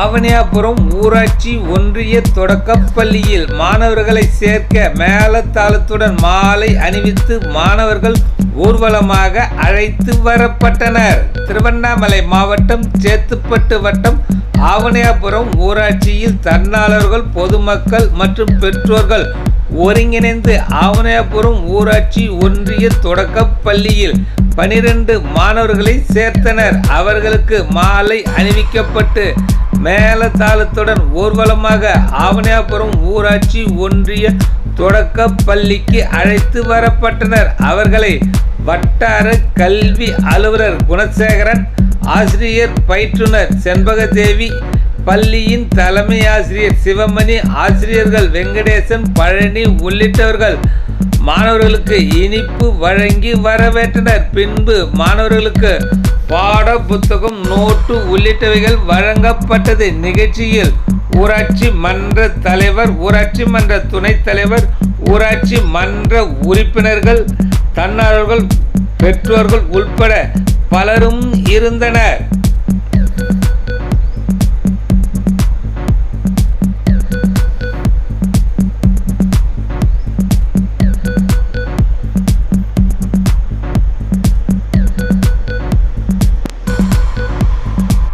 ஆவணியாபுரம் ஊராட்சி ஒன்றிய தொடக்கப்பள்ளியில் மாணவர்களை சேர்க்க மேலத்தாளத்துடன் மாலை அணிவித்து மாணவர்கள் ஊர்வலமாக அழைத்து வரப்பட்டனர். திருவண்ணாமலை மாவட்டம் சேத்துப்பட்டு வட்டம் ஆவணியாபுரம் ஊராட்சியில் தன்னாளர்கள் பொதுமக்கள் மற்றும் பெற்றோர்கள் ஒருங்கிணைந்து ஆவணியாபுரம் ஊராட்சி ஒன்றிய தொடக்கப் பள்ளியில் பனிரெண்டு மாணவர்களை சேர்த்தனர். அவர்களுக்கு மாலை அணிவிக்கப்பட்டு மேலதாளத்துடன் ஊர்வலமாக ஆவணியாபுரம் ஊராட்சி ஒன்றிய தொடக்க பள்ளிக்கு அழைத்து வரப்பட்டனர். அவர்களை வட்டார கல்வி அலுவலர் குணசேகரன் ஆசிரியர் பயிற்றுனர் செண்பகதேவி பள்ளியின் தலைமை ஆசிரியர் சிவமணி ஆசிரியர்கள் வெங்கடேசன் பழனி உள்ளிட்டவர்கள் மாணவர்களுக்கு இனிப்பு வழங்கி வரவேற்றனர். பின்பு மாணவர்களுக்கு பாட புத்தகம் நோட்டு உள்ளிட்டவைகள் வழங்கப்பட்டது. நிகழ்ச்சியில் ஊராட்சி மன்ற தலைவர் ஊராட்சி மன்ற துணைத் தலைவர் ஊராட்சி மன்ற உறுப்பினர்கள் தன்னார்வர்கள் பெற்றோர்கள் உள்பட பலரும் இருந்தனர்.